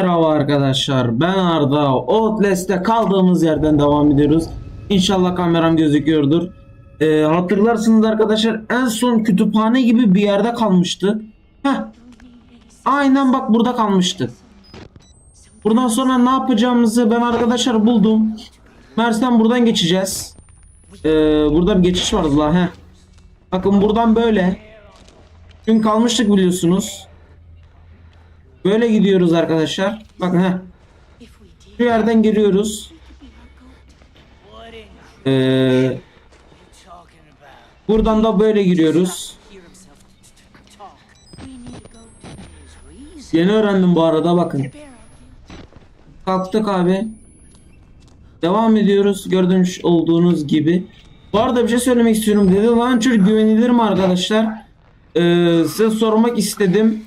Merhaba arkadaşlar ben Arda. Outlast'te kaldığımız yerden devam ediyoruz. İnşallah kameram gözüküyordur. Ee, Hatırlarsınız arkadaşlar en son kütüphane gibi bir yerde kalmıştı. Heh. Aynen bak burada kalmıştı. Buradan sonra ne yapacağımızı ben arkadaşlar buldum. Mersem buradan geçeceğiz. Ee, Burada bir geçiş var la heh. Bakın buradan böyle. Dün kalmıştık biliyorsunuz Böyle gidiyoruz arkadaşlar. Bakın ha. Şu yerden giriyoruz. Ee, buradan da böyle giriyoruz. Yeni öğrendim bu arada bakın. Kalktık abi. Devam ediyoruz gördüğünüz olduğunuz gibi. Bu arada bir şey söylemek istiyorum. Dedi Launcher güvenilir mi arkadaşlar? Ee, size sormak istedim.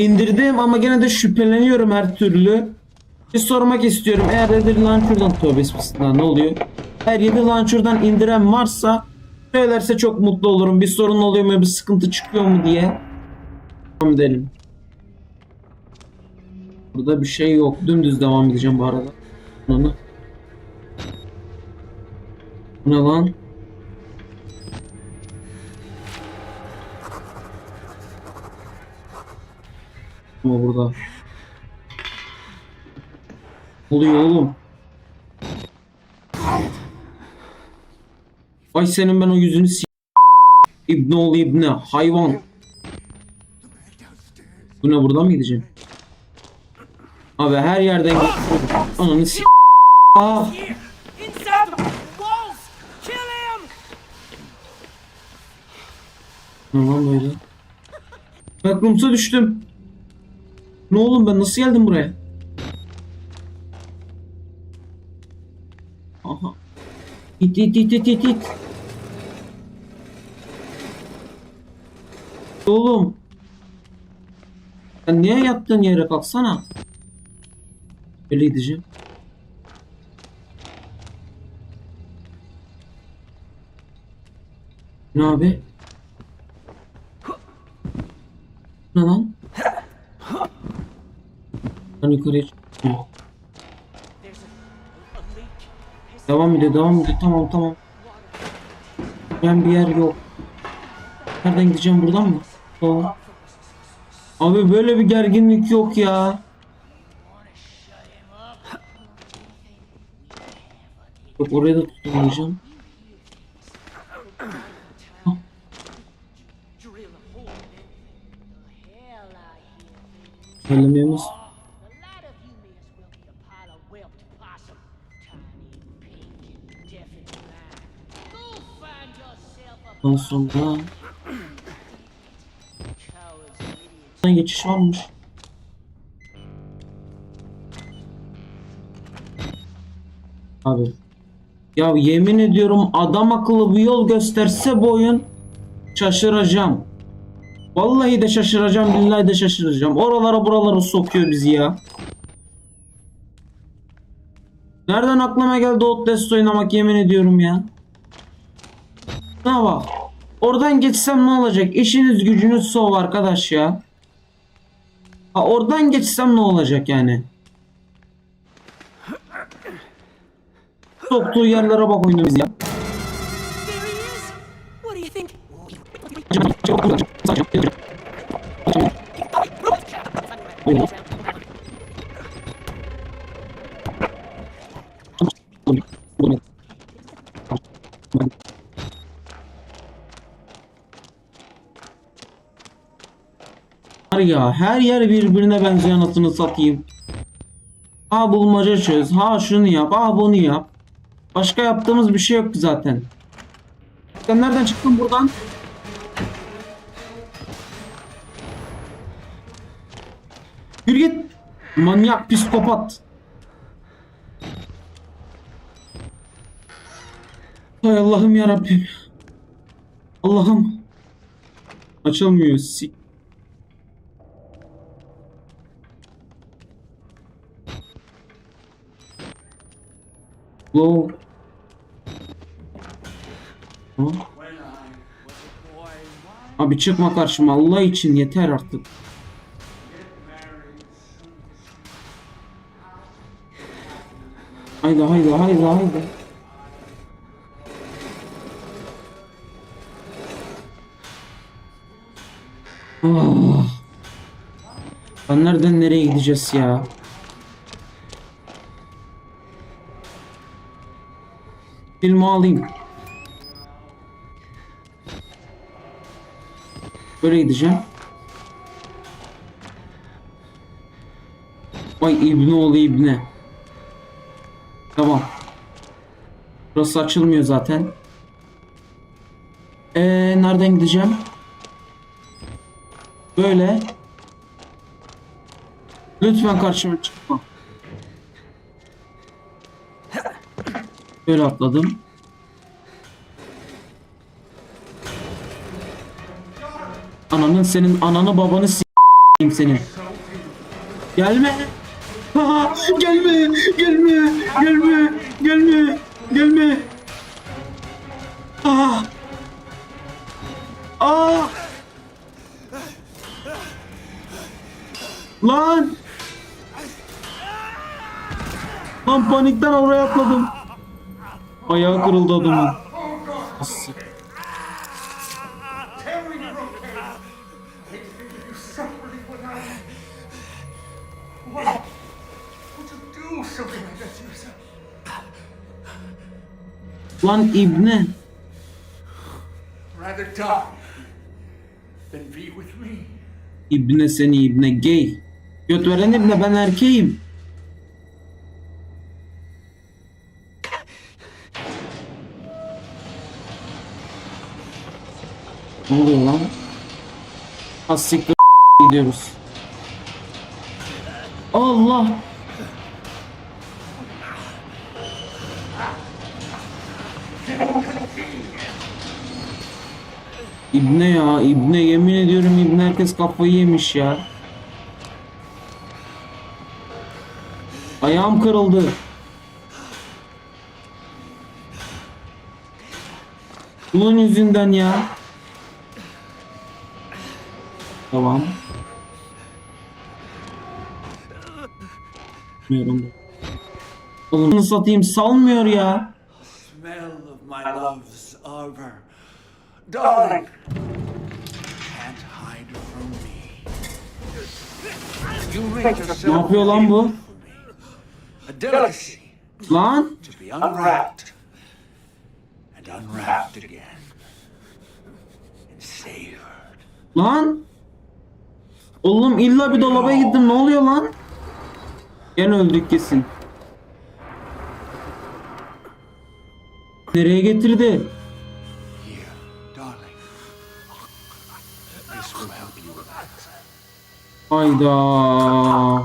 İndirdim ama gene de şüpheleniyorum her türlü. Bir sormak istiyorum. Eğer Reader Launcher'dan tövbe bismillah ne oluyor? Eğer Reader Launcher'dan indiren varsa söylerse çok mutlu olurum. Bir sorun oluyor mu, bir sıkıntı çıkıyor mu diye. Devam edelim. Burada bir şey yok. Dümdüz devam edeceğim bu arada. Bu ne lan? Ama burada. Oluyor oğlum? Ay senin ben o yüzünü s- İbne oğlu İbne hayvan. Bu ne buradan mı gideceğim? Abi her yerden. Ananı s- Ah. Kill him! Ne lan böyle? Backrooms'a düştüm. Ne oğlum ben nasıl geldim buraya? Aha. İt it it it it it. Oğlum. Sen niye yattığın yere kalksana? Öyle gideceğim. Ne abi? Ne lan? Ben yukarıya. Devam ediyor, devam ediyor. Tamam, tamam. Ben bir yer yok. Nereden gideceğim? Buradan mı? Tamam. Abi böyle bir gerginlik yok ya. Yok oraya da tutamayacağım. Söylememiz. Yourself a Ondan sonra coward's idiot. buradan geçiş varmış. Abi. Ya yemin ediyorum adam akıllı bir yol gösterse bu oyun şaşıracağım. Vallahi de şaşıracağım, billahi de şaşıracağım. Oralara buralara sokuyor bizi ya. Nereden aklıma geldi Outlast oynamak yemin ediyorum ya. Ne bak. Oradan geçsem ne olacak? İşiniz gücünüz sov arkadaş ya. Ha oradan geçsem ne olacak yani? Soktuğu yerlere bak oyunu biz ya. There ya her yer birbirine benzeyen anasını satayım. Ha bulmaca çöz, ha şunu yap, ha bunu yap. Başka yaptığımız bir şey yok ki zaten. Sen nereden çıktın buradan? Yürü git. Manyak, psikopat. Hay Allah'ım ya Rabbim. Allah'ım. Açılmıyor. Sik. Bu... Ha? Abi çıkma karşıma Allah için yeter artık. Haydi haydi haydi haydi. Ah. Ben nereden nereye gideceğiz ya? Filmi alayım. Böyle gideceğim. Vay İbni oğlu İbni. Tamam. Burası açılmıyor zaten. Ee, nereden gideceğim? Böyle. Lütfen karşıma çıkma. Böyle atladım. Ananın senin ananı babanı s**eyim senin. Gelme. Ha, gelme, gelme, gelme, gelme, gelme. Ah. Ah. Lan. Lan panikten oraya atladım. Ayağı kırıldı adamın. Yourself? Lan me. İbne seni İbne gay. Göt veren İbne ben erkeğim. Ne oluyor lan? Siktir gidiyoruz. Allah. İbne ya İbne yemin ediyorum İbne herkes kafayı yemiş ya. Ayağım kırıldı. Bunun yüzünden ya. Tamam. Bilmiyorum. Oğlum satayım salmıyor ya. Smell of my love's arbor. Darling, can't hide from me. Ne yapıyor lan bu? Lan unwrapped and unwrapped again and savored. Lan! Oğlum illa bir dolaba gittim. Ne oluyor lan? Gene öldük kesin. Nereye getirdi? Hayda.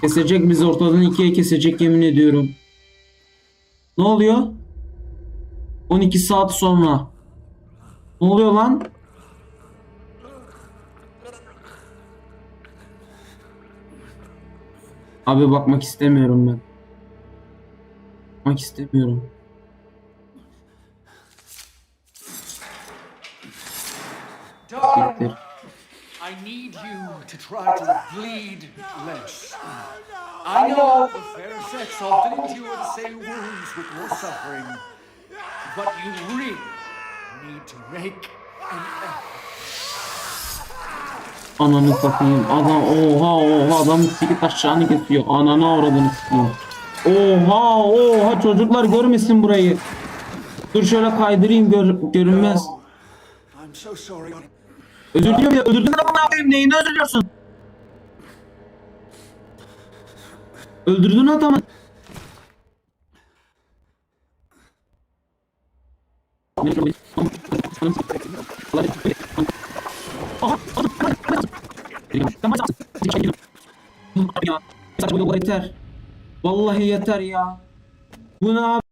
Kesecek bizi ortadan ikiye kesecek yemin ediyorum. Ne oluyor? 12 saat sonra. Ne oluyor lan? Abi bakmak istemiyorum ben. Bakmak istemiyorum. Darling, Siktir. I need you to try to bleed less. I know the fair sex often endure the same wounds with your suffering, but you really need to make an effort. Ananı satayım. Adam oha oha adam sikit aşağını kesiyor. Ananı avradını sikeyim. Oha oha çocuklar görmesin burayı. Dur şöyle kaydırayım gör, görünmez. Özür diliyorum ya özür dilerim ne yapayım neyini özür diliyorsun? Öldürdün adamı. Yeter. Vallahi yeter ya. Bu ne abi?